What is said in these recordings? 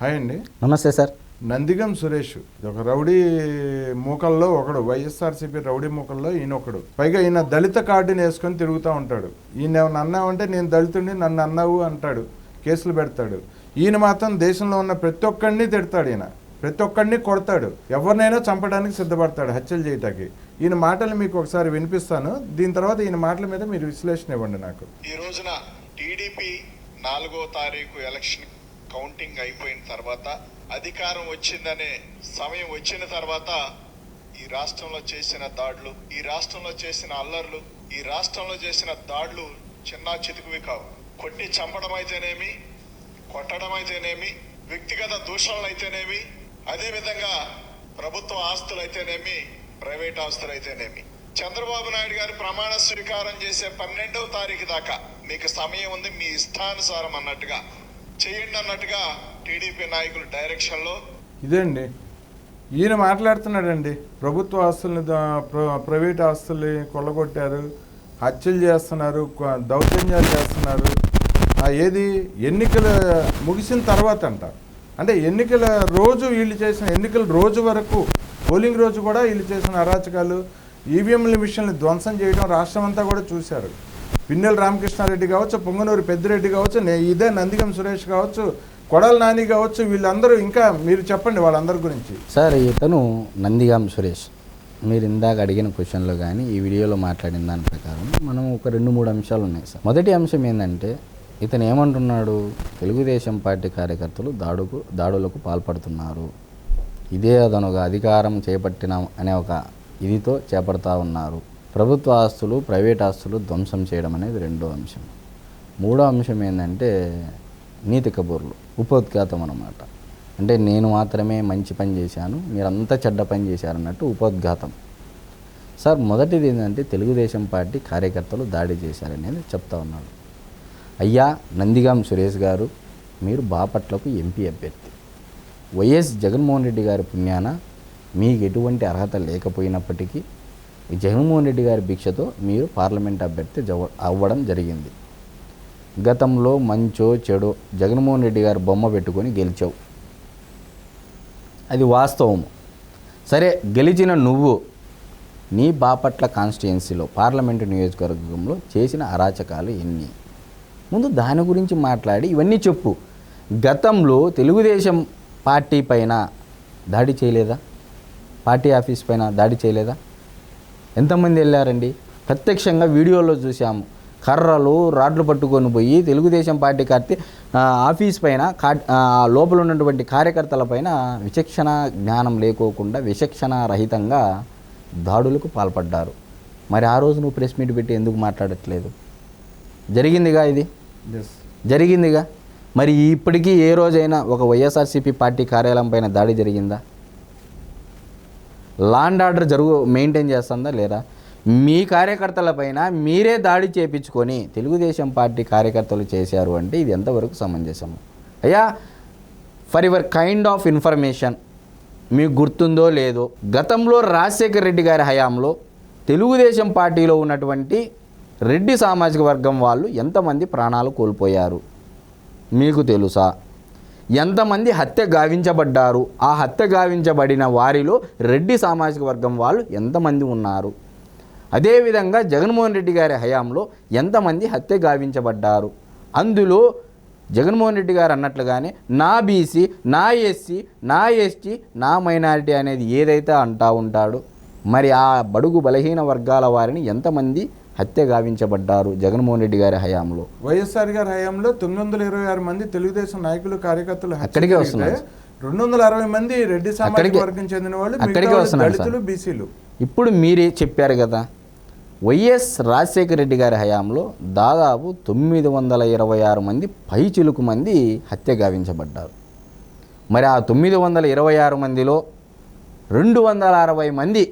Hi అండి. నమస్తే sir. Nandigam Suresh. ఒక రౌడీ మూకల్లో ఒకడు వైఎస్ఆర్సీపీ రౌడీ మూకల్లో ఈయన ఒకడు పైగా ఈయన దళిత కార్డుని వేసుకొని తిరుగుతూ ఉంటాడు. ఈయన ఏమన్నా అన్నావంటే నేను దళితుడిని నన్ను అన్నావు అంటాడు. కేసులు పెడతాడు. ఈయన మాత్రం దేశంలో ఉన్న ప్రతి ఒక్కడిని తిడతాడు ఈయన. ప్రతి ఒక్కడిని కొడతాడు. ఎవరినైనా చంపడానికి సిద్ధపడతాడు హత్యలు చేయటానికి. ఈయన మాటలు మీకు ఒకసారి వినిపిస్తాను. దీని తర్వాత ఈయన మాటల మీద మీరు విశ్లేషణ ఇవ్వండి నాకు. ఈ రోజున టీడీపీ నాలుగో తారీఖు ఎలక్షన్ కౌంటింగ్ అయిపోయిన తర్వాత అధికారం వచ్చిందనే సమయం వచ్చిన తర్వాత ఈ రాష్ట్రంలో చేసిన దాడులు ఈ రాష్ట్రంలో చేసిన అల్లర్లు ఈ రాష్ట్రంలో చేసిన దాడులు చిన్న చితుకువి కావు. కొట్టి చంపడం అయితేనేమి కొట్టడం అయితేనేమి వ్యక్తిగత దూషణలు అయితేనేమి అదేవిధంగా ప్రభుత్వ ఆస్తులు అయితేనేమి ప్రైవేట్ ఆస్తులు అయితేనేమి చంద్రబాబు నాయుడు గారు ప్రమాణ స్వీకారం చేసే పన్నెండవ తారీఖు దాకా మీకు సమయం ఉంది మీ ఇష్టానుసారం అన్నట్టుగా చేయండి అన్నట్టుగా టీడీపీ నాయకుల డైరెక్షన్లో ఇదండి? ఇదే అండి ఈయన మాట్లాడుతున్నాడండి. ప్రభుత్వ ఆస్తుల్ని ప్రైవేట్ ఆస్తుల్ని కొల్లగొట్టారు. హత్యలు చేస్తున్నారు. దౌర్జన్యాలు చేస్తున్నారు. ఏది? ఎన్నికలు ముగిసిన తర్వాత అంట. అంటే ఎన్నికల రోజు వీళ్ళు చేసిన ఎన్నికల రోజు వరకు పోలింగ్ రోజు కూడా వీళ్ళు చేసిన అరాచకాలు ఈవీఎంల విషయాన్ని ధ్వంసం చేయడం రాష్ట్రం అంతా కూడా చూశారు. పిన్నెల రామకృష్ణారెడ్డి కావచ్చు పొంగనూరు పెద్దిరెడ్డి కావచ్చు ఇదే నందిగం సురేష్ కావచ్చు కొడల నాని కావచ్చు వీళ్ళందరూ ఇంకా మీరు చెప్పండి వాళ్ళందరి గురించి. సార్ ఇతను నందిగాం సురేష్. మీరు ఇందాక అడిగిన క్వశ్చన్లో కానీ ఈ వీడియోలో మాట్లాడిన దాని ప్రకారం మనం ఒక రెండు మూడు అంశాలు ఉన్నాయి సార్. మొదటి అంశం ఏంటంటే ఇతను ఏమంటున్నాడు? తెలుగుదేశం పార్టీ కార్యకర్తలు దాడుకు దాడులకు పాల్పడుతున్నారు. ఇదే అదనుగా అధికారం చేపట్టిన అనే ఒక ఇదితో చేపడతా ఉన్నారు. ప్రభుత్వ ఆస్తులు ప్రైవేట్ ఆస్తులు ధ్వంసం చేయడం అనేది రెండో అంశం. మూడో అంశం ఏంటంటే నీతి కబూర్లు ఉపోద్ఘాతం అనమాట అంటే నేను మాత్రమే మంచి పని చేశాను మీరంతా చెడ్డ పని చేశారన్నట్టు ఉపోద్ఘాతం. సార్ మొదటిది ఏంటంటే తెలుగుదేశం పార్టీ కార్యకర్తలు దాడి చేశారనేది చెప్తా ఉన్నాడు. అయ్యా నందిగాం సురేష్ గారు మీరు బాపట్లకు ఎంపీ అభ్యర్థి. వైఎస్ జగన్మోహన్ రెడ్డి గారి పుణ్యాన మీకు ఎటువంటి అర్హత లేకపోయినప్పటికీ జగన్మోహన్ రెడ్డి గారి భిక్షతో మీరు పార్లమెంట్ అభ్యర్థి జవ- అవ్వడం జరిగింది. గతంలో మంచో చెడో జగన్మోహన్ రెడ్డి గారు బొమ్మ పెట్టుకొని గెలిచావు. అది వాస్తవము. సరే గెలిచిన నువ్వు నీ బాపట్ల కాన్స్టిట్యుయెన్సీలో పార్లమెంటు నియోజకవర్గంలో చేసిన అరాచకాలు ఎన్ని? ముందు దాని గురించి మాట్లాడి ఇవన్నీ చెప్పు. గతంలో తెలుగుదేశం పార్టీ పైన దాడి చేయలేదా? పార్టీ ఆఫీస్ పైన దాడి చేయలేదా? ఎంతమంది వెళ్ళారండి? ప్రత్యక్షంగా వీడియోలో చూసాము కర్రలు రాడ్లు పట్టుకొని పోయి తెలుగుదేశం పార్టీ కార్తీ ఆఫీస్ పైన లోపల ఉన్నటువంటి కార్యకర్తల పైన విచక్షణ జ్ఞానం లేకోకుండా విచక్షణ రహితంగా దాడులకు పాల్పడ్డారు. మరి ఆ రోజు నువ్వు ప్రెస్ మీట్ పెట్టి ఎందుకు మాట్లాడట్లేదు? జరిగిందిగా ఇది? జరిగిందిగా? మరి ఇప్పటికీ ఏ రోజైనా ఒక వైఎస్ఆర్సీపీ పార్టీ కార్యాలయం పైన దాడి జరిగిందా? లాండ్ ఆర్డర్ జరుగు మెయింటైన్ చేస్తుందా లేదా? మీ కార్యకర్తల పైన మీరే దాడి చేపించుకొని తెలుగుదేశం పార్టీ కార్యకర్తలు చేశారు అంటే ఇది ఎంతవరకు సమంజసము అయ్యా for your kind of information మీకు గుర్తుందో లేదో గతంలో రాజశేఖర్ రెడ్డి గారి హయాంలో తెలుగుదేశం పార్టీలో ఉన్నటువంటి రెడ్డి సామాజిక వర్గం వాళ్ళు ఎంతమంది ప్రాణాలు కోల్పోయారు? మీకు తెలుసా? ఎంతమంది హత్య గావించబడ్డారు? ఆ హత్య గావించబడిన వారిలో రెడ్డి సామాజిక వర్గం వాళ్ళు ఎంతమంది ఉన్నారు? అదేవిధంగా జగన్మోహన్ రెడ్డి గారి హయాంలో ఎంతమంది హత్య గావించబడ్డారు? అందులో జగన్మోహన్ రెడ్డి గారు అన్నట్లుగానే నా బీసీ నా ఎస్సీ నా ఎస్టీ నా మైనారిటీ అనేది ఏదైతే అంటా ఉంటాడో మరి ఆ బడుగు బలహీన వర్గాల వారిని ఎంతమంది హత్య గావించబడ్డారు జగన్మోహన్ రెడ్డి గారి హయాంలో వైఎస్ఆర్ గారి హయాంలో తొమ్మిది వందల ఇరవై ఆరు మంది తెలుగుదేశం నాయకులు కార్యకర్తలు అక్కడికే వస్తున్నారు. రెండు వందల అరవై మంది రెడ్డి సామాజిక వర్గం చెందిన వాళ్ళు అక్కడికే వస్తున్నారు. దళితులు బీసీలు ఇప్పుడు మీరే చెప్పారు కదా వైఎస్ రాజశేఖర రెడ్డి గారి హయాంలో దాదాపు తొమ్మిది వందల ఇరవై ఆరు మంది పైచిలుకు మంది హత్య గావించబడ్డారు మరి ఆ తొమ్మిది వందల ఇరవై ఆరు మందిలో రెండు వందల అరవై మంది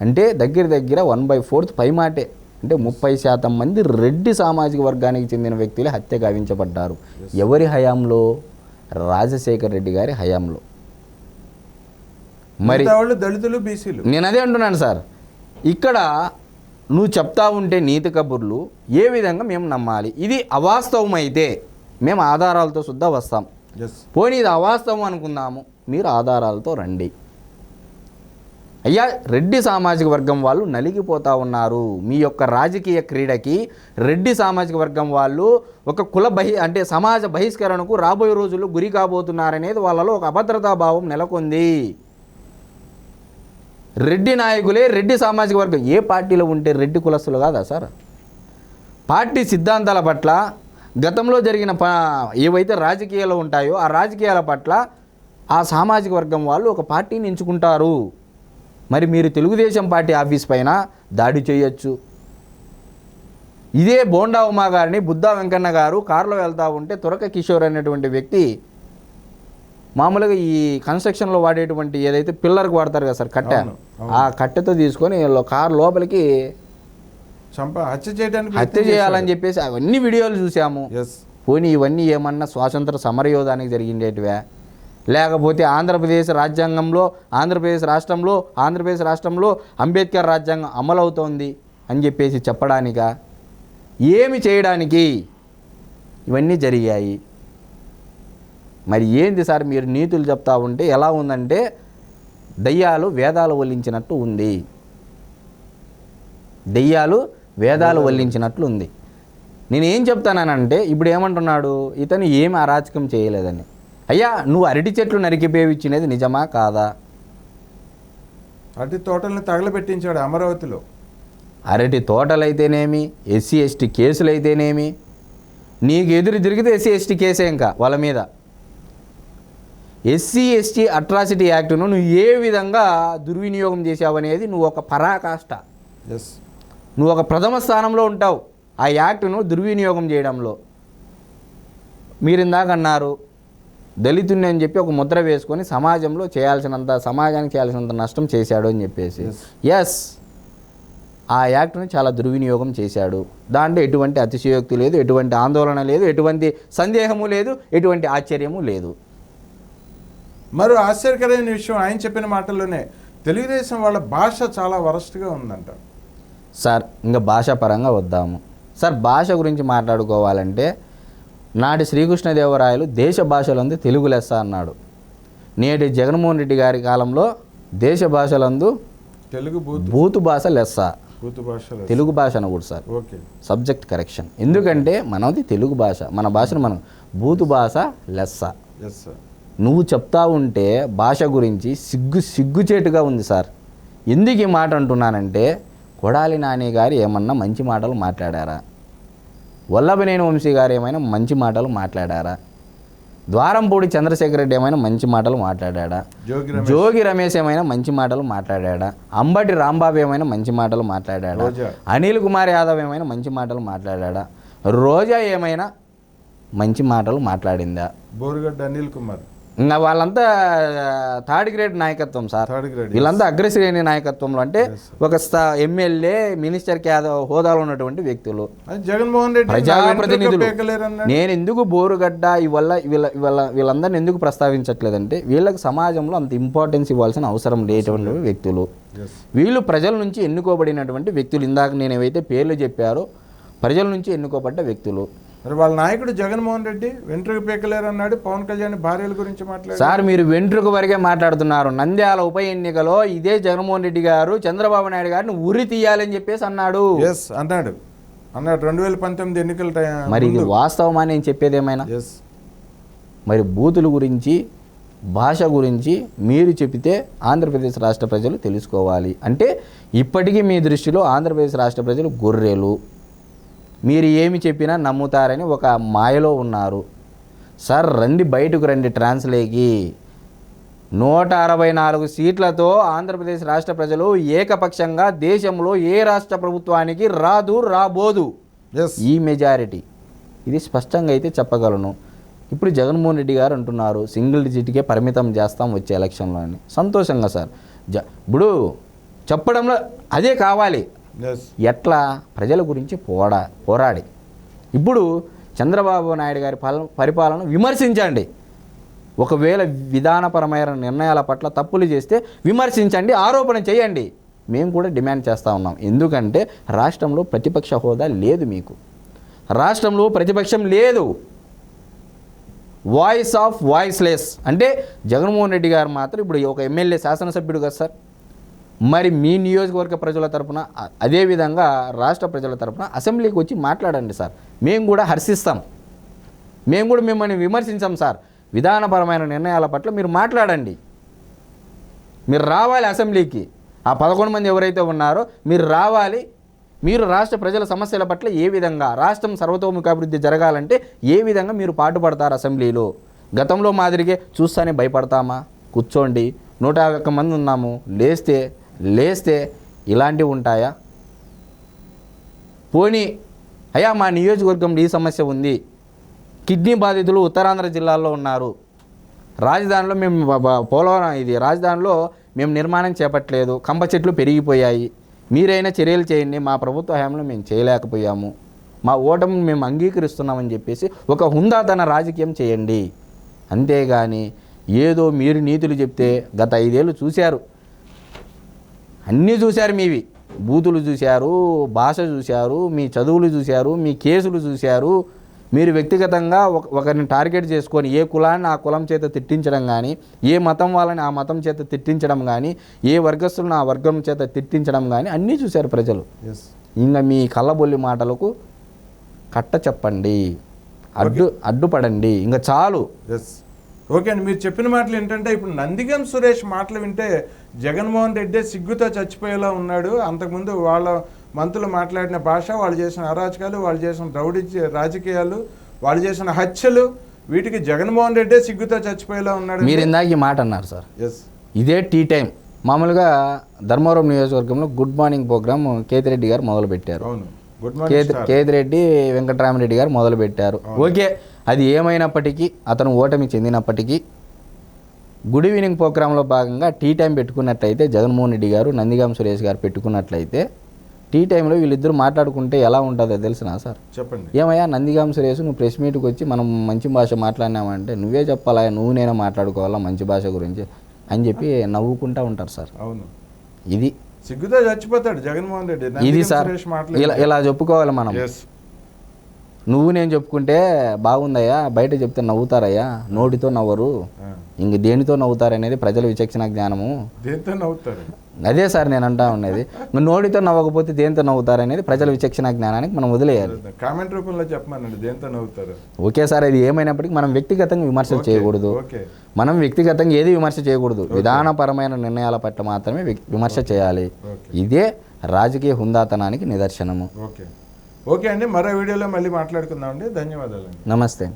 అంటే దగ్గర దగ్గర వన్ బై ఫోర్త్ పైమాటే అంటే ముప్పై శాతం మంది రెడ్డి సామాజిక వర్గానికి చెందిన వ్యక్తులే హత్య గావించబడ్డారు. ఎవరి హయాంలో? రాజశేఖర రెడ్డి గారి హయాంలో. మరి దళితులు బీసీలు. నేను అదే అంటున్నాను సార్. ఇక్కడ నువ్వు చెప్తా ఉంటే నీతి కబుర్లు ఏ విధంగా మేము నమ్మాలి? ఇది అవాస్తవం అయితే మేము ఆధారాలతో సుద్ధా వస్తాం. పోనీ ఇది అవాస్తవం అనుకుందాము. మీరు ఆధారాలతో రండి. అయ్యా రెడ్డి సామాజిక వర్గం వాళ్ళు నలిగిపోతూ ఉన్నారు. మీ యొక్క రాజకీయ క్రీడకి రెడ్డి సామాజిక వర్గం వాళ్ళు ఒక కుల బహి అంటే సమాజ బహిష్కరణకు రాబోయే రోజుల్లో గురి కాబోతున్నారనేది వాళ్ళలో ఒక అభద్రతా భావం నెలకొంది. రెడ్డి నాయకులే రెడ్డి సామాజిక వర్గం. ఏ పార్టీలో ఉంటే రెడ్డి కులస్తులు కాదా సార్? పార్టీ సిద్ధాంతాల పట్ల గతంలో జరిగిన ప ఏవైతే రాజకీయాలు ఉంటాయో ఆ రాజకీయాల పట్ల ఆ సామాజిక వర్గం వాళ్ళు ఒక పార్టీని ఎంచుకుంటారు. మరి మీరు తెలుగుదేశం పార్టీ ఆఫీస్ పైన దాడి చేయొచ్చు. ఇదే బోండా ఉమా గారిని బుద్ధా వెంకన్న గారు కారులో వెళ్తూ ఉంటే తురక కిషోర్ అనేటువంటి వ్యక్తి మామూలుగా ఈ కన్స్ట్రక్షన్లో వాడేటువంటి ఏదైతే పిల్లర్కి వాడతారు కదా సార్ కట్టె. ఆ కట్టెతో తీసుకొని కారు లోపలికి హత్య చేయడానికి హత్య చేయాలని చెప్పేసి అవన్నీ వీడియోలు చూసాము. పోనీ ఇవన్నీ ఏమన్నా స్వాతంత్ర సమరయోధానికి జరిగిండేటివే? లేకపోతే ఆంధ్రప్రదేశ్ రాజ్యాంగంలో ఆంధ్రప్రదేశ్ రాష్ట్రంలో ఆంధ్రప్రదేశ్ రాష్ట్రంలో అంబేద్కర్ రాజ్యాంగం అమలవుతోంది అని చెప్పేసి చెప్పడానిక? ఏమి చేయడానికి? ఇవన్నీ జరిగాయి. మరి ఏంది సార్ మీరు నీతులు చెప్తా ఉంటే ఎలా ఉందంటే దయ్యాలు వేదాలు వల్లించినట్టు ఉంది. దెయ్యాలు వేదాలు వల్లించినట్లు ఉంది. నేనేం చెప్తానంటే ఇప్పుడు ఏమంటున్నాడు? ఇతను ఏమి అరాచకం చేయలేదని. అయ్యా నువ్వు అరటి చెట్లు నరికిపోయిచ్చినది నిజమా కాదా? అటు తోటల్ని తగలబెట్టించాడు అమరావతిలో. అరటి తోటలైతేనేమి? ఎస్సీ ఎస్టీ కేసులు అయితేనేమి నీకు ఎదురు తిరిగితే ఎస్సీ ఎస్టీ కేసే ఇంకా వాళ్ళ మీద. ఎస్సీ ఎస్టీ అట్రాసిటీ యాక్ట్ను నువ్వు ఏ విధంగా దుర్వినియోగం చేసావనేది నువ్వు ఒక పరాకాష్ట. ఎస్ నువ్వు ఒక ప్రథమ స్థానంలో ఉంటావు ఆ యాక్ట్ను దుర్వినియోగం చేయడంలో. మీరు ఇందాక అన్నారు దళితుడిని అని చెప్పి ఒక ముద్ర వేసుకొని సమాజంలో చేయాల్సినంత సమాజానికి చేయాల్సినంత నష్టం చేశాడు అని చెప్పేసి. Yes. ఎస్ ఆ యాక్ట్ని చాలా దుర్వినియోగం చేశాడు. దాంట్లో ఎటువంటి అతిశయోక్తి లేదు ఎటువంటి ఆందోళన లేదు ఎటువంటి సందేహము లేదు ఎటువంటి ఆశ్చర్యము లేదు. మరో ఆశ్చర్యకరమైన విషయం ఆయన చెప్పిన మాటల్లోనే తెలుగుదేశం వాళ్ళ భాష చాలా వరస్ట్గా ఉందంట. సార్ ఇంకా భాషాపరంగా వద్దాము. సార్ భాష గురించి మాట్లాడుకోవాలంటే నాటి శ్రీకృష్ణదేవరాయలు దేశ భాషలందు తెలుగు లెస్స అన్నాడు. నేటి జగన్మోహన్ రెడ్డి గారి కాలంలో దేశ భాషలందు తెలుగు బూత్ భాష లెస్స. తెలుగు భాష అనకూడదు సార్. ఓకే. Subject correction. ఎందుకంటే మనది తెలుగు భాష. మన భాషను మనం బూతు భాష లెస్స. నువ్వు చెప్తా ఉంటే భాష గురించి సిగ్గు సిగ్గుచేటుగా ఉంది సార్. ఎందుకు ఈ మాట అంటున్నానంటే కొడాలి నాని గారు ఏమన్నా మంచి మాటలు మాట్లాడారా? వల్లభనేని వంశీ గారు ఏమైనా మంచి మాటలు మాట్లాడారా? ద్వారంపూడి చంద్రశేఖర్ రెడ్డి ఏమైనా మంచి మాటలు మాట్లాడా జోగి రమేష్. ఏమైనా మంచి మాటలు మాట్లాడా అంబటి రాంబాబు ఏమైనా మంచి మాటలు మాట్లాడా. అనిల్ కుమార్ యాదవ్ ఏమైనా మంచి మాటలు మాట్లాడా రోజా ఏమైనా మంచి మాటలు మాట్లాడిందా? బోరుగడ్డ అనిల్ కుమార్. వాళ్ళంతా థర్డ్ గ్రేడ్ నాయకత్వం సార్. థర్డ్ గ్రేడ్ వీళ్ళంతా అగ్రశ్రేణి నాయకత్వంలో అంటే. ఒక ఎమ్మెల్యే మినిస్టర్ హోదాలో ఉన్నటువంటి వ్యక్తులు. జగన్మోహన్ రెడ్డి ప్రజాప్రతినిధులు. నేను ఎందుకు బోరుగడ్డ ఇవల్ల వీళ్ళ వీళ్ళ వీళ్ళందరిని ఎందుకు ప్రస్తావించట్లేదంటే వీళ్ళకి సమాజంలో అంత ఇంపార్టెన్స్ ఇవ్వాల్సిన అవసరం లేటువంటి వ్యక్తులు. వీళ్ళు ప్రజల నుంచి ఎన్నుకోబడినటువంటి వ్యక్తులు. ఇందాక నేను ఏవైతే పేర్లు చెప్పారో ప్రజల నుంచి ఎన్నుకోబడ్డ వ్యక్తులు. మరి వాళ్ళ నాయకుడు జగన్మోహన్ రెడ్డి వెంట్రుక పీకలేరు అన్నాడు పవన్ కళ్యాణ్ భార్యల గురించి మాట్లాడారు సార్ మీరు వెంట్రుక వరకే మాట్లాడుతున్నారు. నంద్యాల ఉప ఎన్నికలో ఇదే జగన్మోహన్ రెడ్డి గారు చంద్రబాబు నాయుడు గారిని ఉరి తీయాలని చెప్పేసి అన్నాడు. ఎస్ అన్నాడు. అన్నాడు. రెండు వేల పంతొమ్మిది ఎన్నికల టైం మరి ఇది వాస్తవమా నేను చెప్పేది ఏమైనా ఎస్ మరి బూతుల గురించి భాష గురించి మీరు చెబితే ఆంధ్రప్రదేశ్ రాష్ట్ర ప్రజలు తెలుసుకోవాలి. అంటే ఇప్పటికీ మీ దృష్టిలో ఆంధ్రప్రదేశ్ రాష్ట్ర ప్రజలు గొర్రెలు. మీరు ఏమి చెప్పినా నమ్ముతారని ఒక మాయలో ఉన్నారు. సార్ రండి బయటకు రండి ట్రాన్స్లేకి. నూట అరవై నాలుగు సీట్లతో ఆంధ్రప్రదేశ్ రాష్ట్ర ప్రజలు ఏకపక్షంగా దేశంలో ఏ రాష్ట్ర ప్రభుత్వానికి రాదు రాబోదు. ఈ మెజారిటీ. ఇది స్పష్టంగా అయితే చెప్పగలను. ఇప్పుడు జగన్మోహన్ రెడ్డి గారు అంటున్నారు సింగిల్ డిజిట్కే పరిమితం చేస్తాం వచ్చే ఎలక్షన్లో అని. సంతోషంగా సార్. జ ఇప్పుడు చెప్పడంలో అదే కావాలి. ఎట్లా ప్రజల గురించి పోడా పోరాడి. ఇప్పుడు చంద్రబాబు నాయుడు గారి పాలన పరిపాలన విమర్శించండి. ఒకవేళ విధానపరమైన నిర్ణయాల పట్ల తప్పులు చేస్తే విమర్శించండి ఆరోపణ చేయండి. మేము కూడా డిమాండ్ చేస్తూ ఉన్నాం. ఎందుకంటే రాష్ట్రంలో ప్రతిపక్ష హోదా లేదు మీకు. రాష్ట్రంలో ప్రతిపక్షం లేదు. వాయిస్ ఆఫ్ వాయిస్లెస్ అంటే జగన్మోహన్ రెడ్డి గారు మాత్రం ఇప్పుడు ఒక ఎమ్మెల్యే శాసనసభ్యుడు కదా సార్. మరి మీ నియోజకవర్గ ప్రజల తరపున అదేవిధంగా రాష్ట్ర ప్రజల తరపున అసెంబ్లీకి వచ్చి మాట్లాడండి సార్. మేము కూడా హర్షిస్తాం. మేము కూడా మిమ్మల్ని విమర్శించాం సార్. విధానపరమైన నిర్ణయాల పట్ల మీరు మాట్లాడండి. మీరు రావాలి అసెంబ్లీకి. ఆ పదకొండు మంది ఎవరైతే ఉన్నారో మీరు రావాలి. మీరు రాష్ట్ర ప్రజల సమస్యల పట్ల ఏ విధంగా రాష్ట్రం సర్వతోముఖాభివృద్ధి జరగాలంటే ఏ విధంగా మీరు పాటుపడతారు అసెంబ్లీలో? గతంలో మాదిరిగే చూస్తానే భయపడతామా? కూర్చోండి. నూట యాభై ఒక్క మంది ఉన్నాము. లేస్తే లేస్తే ఇలాంటివి ఉంటాయా? పోనీ అయ్యా మా నియోజకవర్గంలో ఈ సమస్య ఉంది. కిడ్నీ బాధితులు ఉత్తరాంధ్ర జిల్లాల్లో ఉన్నారు. రాజధానిలో మేము పోలవరం ఇది. రాజధానిలో మేము నిర్మాణం చేపట్టలేదు. కంప చెట్లు పెరిగిపోయాయి. మీరైనా చర్యలు చేయండి. మా ప్రభుత్వ హయాంలో మేము చేయలేకపోయాము. మా ఓటమిని మేము అంగీకరిస్తున్నామని చెప్పేసి ఒక హుందాతన రాజకీయం చేయండి. అంతేగాని ఏదో మీరు నీతులు చెప్తే గత ఐదేళ్ళు చూశారు. అన్నీ చూశారు మీవి. బూతులు చూశారు భాష చూశారు మీ చదువులు చూశారు మీ కేసులు చూశారు. మీరు వ్యక్తిగతంగా ఒక ఒకరిని టార్గెట్ చేసుకొని ఏ కులాన్ని ఆ కులం చేత తిట్టించడం కానీ ఏ మతం వాళ్ళని ఆ మతం చేత తిట్టించడం కానీ ఏ వర్గస్తులను ఆ వర్గం చేత తిట్టించడం కానీ అన్నీ చూశారు ప్రజలు. ఇంకా మీ కళ్ళబొల్లి మాటలకు కట్ట చెప్పండి. అడ్డు అడ్డుపడండి. ఇంకా చాలు. ఓకే అండి మీరు చెప్పిన మాటలు ఏంటంటే ఇప్పుడు నందిగం సురేష్ మాటలు వింటే జగన్మోహన్ రెడ్డి సిగ్గుతో చచ్చిపోయేలా ఉన్నాడు. అంతకుముందు వాళ్ళ మంత్రులు మాట్లాడిన భాష వాళ్ళు చేసిన అరాచకాలు వాళ్ళు చేసిన రౌడీ రాజకీయాలు వాళ్ళు చేసిన హత్యలు వీటికి జగన్మోహన్ రెడ్డే సిగ్గుతో చచ్చిపోయేలా ఉన్నాడు మీరు ఇందాక ఈ మాట అన్నారు సార్. ఎస్ ఇదే టీ టైం. మామూలుగా ధర్మవరం నియోజకవర్గంలో గుడ్ మార్నింగ్ ప్రోగ్రామ్ కేతిరెడ్డి గారు మొదలుపెట్టారు. అవును. కేతిరెడ్డి వెంకటరామరెడ్డి గారు మొదలుపెట్టారు. ఓకే అది ఏమైనప్పటికీ అతను ఓటమి చెందినప్పటికీ గుడ్ ఈవినింగ్ ప్రోగ్రాంలో భాగంగా టీ టైం పెట్టుకున్నట్లయితే జగన్మోహన్ రెడ్డి గారు నందిగాం సురేష్ గారు పెట్టుకున్నట్లయితే టీ టైంలో వీళ్ళిద్దరు మాట్లాడుకుంటే ఎలా ఉంటుందో తెలిసినా సార్? చెప్పండి. ఏమయ్యా నందిగాం సురేష్ నువ్వు ప్రెస్ మీట్కి వచ్చి మనం మంచి భాష మాట్లాడినామంటే నువ్వే చెప్పాలా నువ్వు నేనే మాట్లాడుకోవాలా మంచి భాష గురించి అని చెప్పి నవ్వుకుంటా ఉంటారు సార్. అవును. ఇది సిగ్గుతో చచ్చిపోతాడు జగన్మోహన్ రెడ్డి. ఇది సార్ ఇలా మాట్లాడి ఇలా చెప్పుకోవాలి మనం. నువ్వు నేను చెప్పుకుంటే బాగుందయ్యా బయట చెప్తే నవ్వుతారయ్యా నోటితో నవ్వరు. ఇంక దేనితో నవ్వుతారనేది ప్రజల విచక్షణ జ్ఞానము. దేంతో నవ్వుతారు? అదే సార్ నేను అంటా ఉన్నది నువ్వు నోటితో నవ్వకపోతే దేంతో నవ్వుతారనేది ప్రజల విచక్షణ జ్ఞానానికి మనం వదిలేయాలి. కామెంట్ రూపంలో చెప్పమనండి దేంతో నవ్వుతారు? ఓకే సార్ ఇది ఏమైనప్పటికీ మనం వ్యక్తిగతంగా విమర్శలు చేయకూడదు. మనం వ్యక్తిగతంగా ఏది విమర్శ చేయకూడదు. విధానపరమైన నిర్ణయాల పట్ల మాత్రమే విమర్శ చేయాలి. ఇదే రాజకీయ హుందాతనానికి నిదర్శనము. ఓకే. ఓకే అండి మరో వీడియోలో మళ్ళీ మాట్లాడుకుందాం అండి ధన్యవాదాలు నమస్తే.